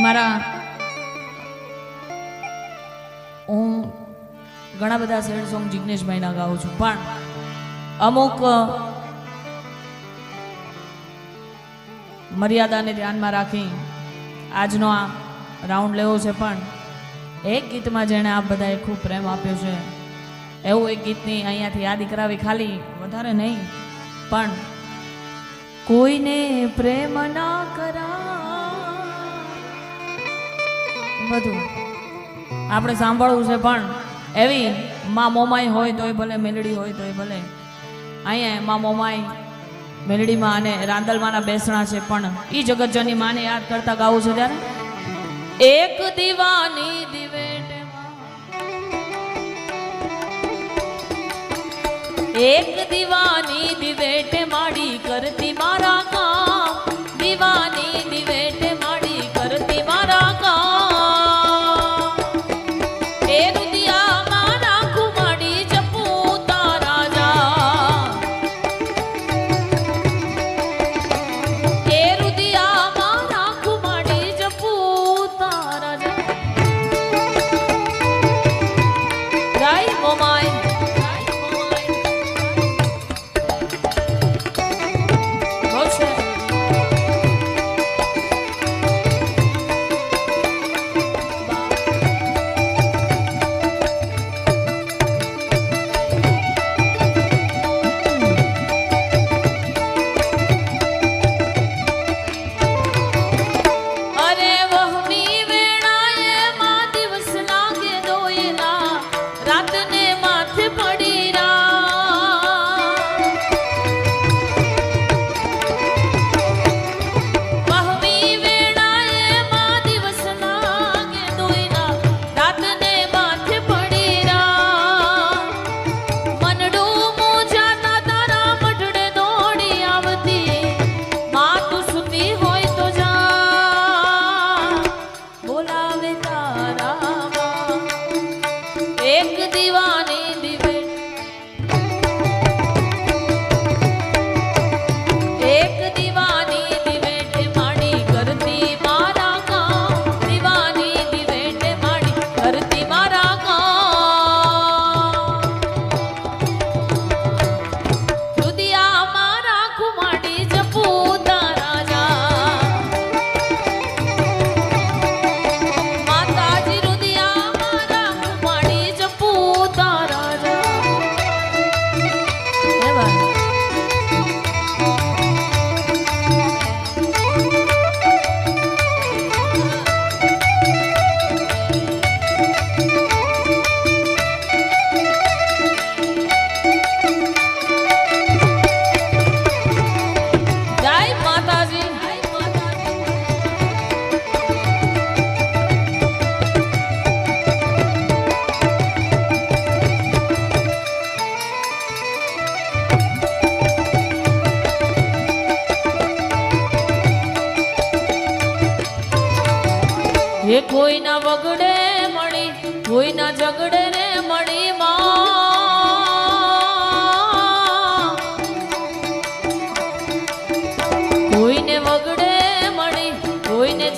મારા હું ઘણા બધા સેડ સોંગ જિગ્નેશભાઈના ગાઉં છું. પણ અમુક મર્યાદાને ધ્યાનમાં રાખી આજનો આ રાઉન્ડ લેવો છે. પણ એક ગીતમાં જેણે આપ બધાએ ખૂબ પ્રેમ આપ્યો છે. એવું એક ગીતની અહીંયાથી યાદી કરાવી ખાલી, વધારે નહીં. પણ કોઈને પ્રેમ ના કરા બધું. આપણે સાંભળવું છે પણ એવી મા મોમાઈ હોય તોય ભલે, મેલડી હોય તોય ભલે. અહીંયા મા મોમાઈ મેલડીમાં અને રાંદલમાના બેસણા છે પણ એ જગતજની માને યાદ કરતા ગાવું છે ત્યારે? એક દીવાની દિવેટ એક દીવાની દિવેટે એ કોઈના વગડે મળી કોઈના ઝગડે ને મળી કોઈને વગડે મળી કોઈને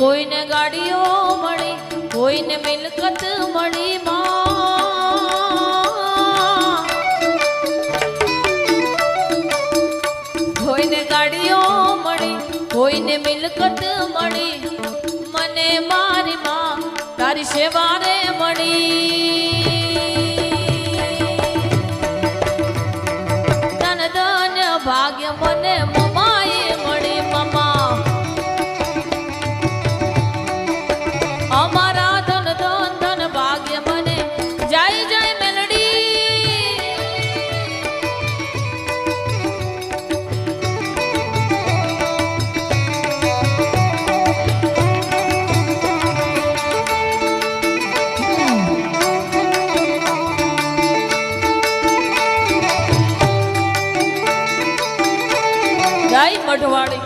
કોઈને ગાડીઓ મળી, કોઈને મિલકત મળી કોઈને ગાડીઓ મળી, કોઈને મિલકત મળી, મને મારી માં તારી સેવા રે મળી. ಮಾಡಿ